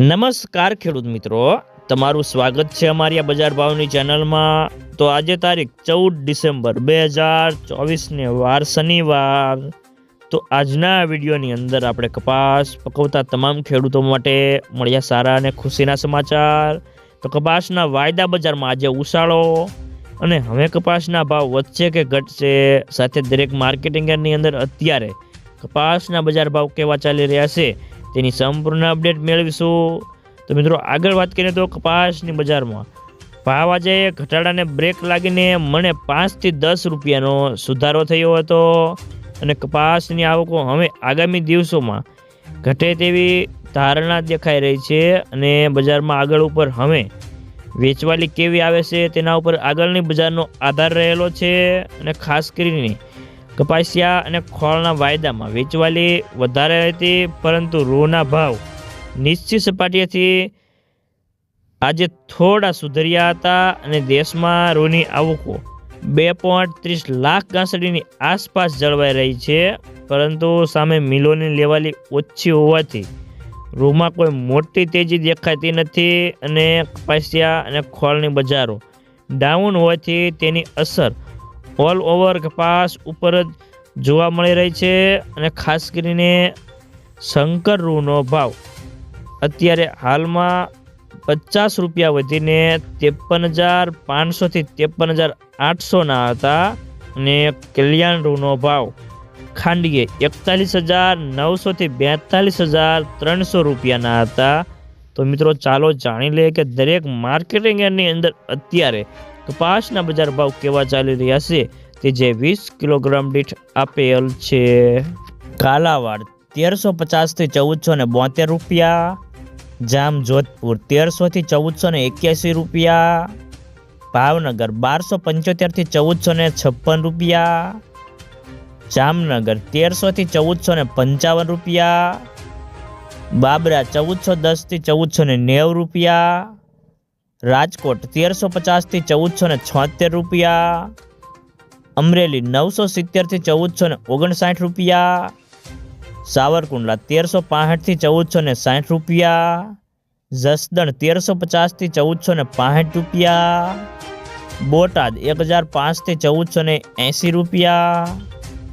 નમસ્કાર ખેડૂત મિત્રો. તમારું સ્વાગત છે અમારી આ બજાર ભાવની ચેનલમાં. તો આજે તારીખ ચૌદ ડિસેમ્બર બે હજાર ચોવીસને વાર શનિવાર. તો આજના વિડીયોની અંદર આપણે કપાસ પકવતા તમામ ખેડૂતો માટે મળ્યા સારા અને ખુશીના સમાચાર. તો કપાસના વાયદા બજારમાં આજે ઉછાળો અને હવે કપાસના ભાવ વધશે કે ઘટશે? સાથે દરેક માર્કેટિંગ યાર્ડની અંદર અત્યારે કપાસના બજાર ભાવ કેવા ચાલી રહ્યા છે? તેની સંપૂર્ણ અપડેટ મેળવીશું. તો મિત્રો, આગળ વાત કરીએ તો કપાસની બજારમાં. ભાવ આજે ઘટાડાને બ્રેક લાગીને મને પાંચથી દસ રૂપિયાનો સુધારો થયો હતો અને કપાસની આવકો હવે આગામી દિવસોમાં ઘટે તેવી ધારણા દેખાઈ રહી છે અને બજારમાં આગળ ઉપર હવે વેચવાલી કેવી આવે છે તેના ઉપર આગળની બજારનો આધાર રહેલો છે અને ખાસ કરીને કપાસિયા અને ખોળના વાયદામાં વેચવાલી વધારે હતી, પરંતુ રૂના ભાવ નિશ્ચિત સપાટીએથી આજે થોડા સુધર્યા હતા અને દેશમાં રૂની આવકો બે પોઈન્ટ ત્રીસ લાખ ગાંસડીની આસપાસ જળવાઈ રહી છે, પરંતુ સામે મિલોની લેવાલી ઓછી હોવાથી રૂમાં કોઈ મોટી તેજી દેખાતી નથી અને કપાસિયા અને ખોળની બજારો ડાઉન હોવાથી તેની અસર ઓલ ઓવર કપાસ ઉપર જ જોવા મળી રહી છે અને ખાસ કરીને શંકર રૂનો ભાવ. અત્યારે હાલમાં પચાસ રૂપિયા વધીને ત્રેપન હજાર પાંચસોથી ત્રેપન હજાર આઠસોના હતા અને કલ્યાણ રૂનો ભાવ ખાંડીએ એકતાલીસ હજાર નવસોથી બેતાલીસ હજાર ત્રણસો રૂપિયાના હતા. તો મિત્રો ચાલો જાણી લઈએ કે દરેક માર્કેટિંગ યાર્ડની અંદર અત્યારે કપાસના બજાર ભાવ કેવા ચાલી રહ્યા છે તે જે વીસ કિલોગ્રામ દીઠ આપેલ છે. કાલાવાડ તેરસો પચાસથી ચૌદસો ને બોતેર રૂપિયા. જામ જોધપુર તેરસોથી ચૌદસો ને એક્યાસી રૂપિયા. ભાવનગર બારસો પંચોતેરથી ચૌદસો ને છપ્પન રૂપિયા. જામનગર તેરસોથી ચૌદસો ને પંચાવન રૂપિયા. બાબરા ચૌદસો દસથી ચૌદસો ને નેવું રૂપિયા. રાજકોટ તેરસો પચાસથી ચૌદસો ને છોતેર રૂપિયા. અમરેલી નવસો સિત્તેરથી ચૌદસો ને ઓગણસાઠ રૂપિયા. સાવરકુંડલા તેરસો પાસઠથી ચૌદસો ને સાઠ રૂપિયા. જસદણ તેરસો પચાસથી ચૌદસો ને પાસઠ રૂપિયા. બોટાદ એક હજાર પાંચથી ચૌદસો ને એંસી રૂપિયા.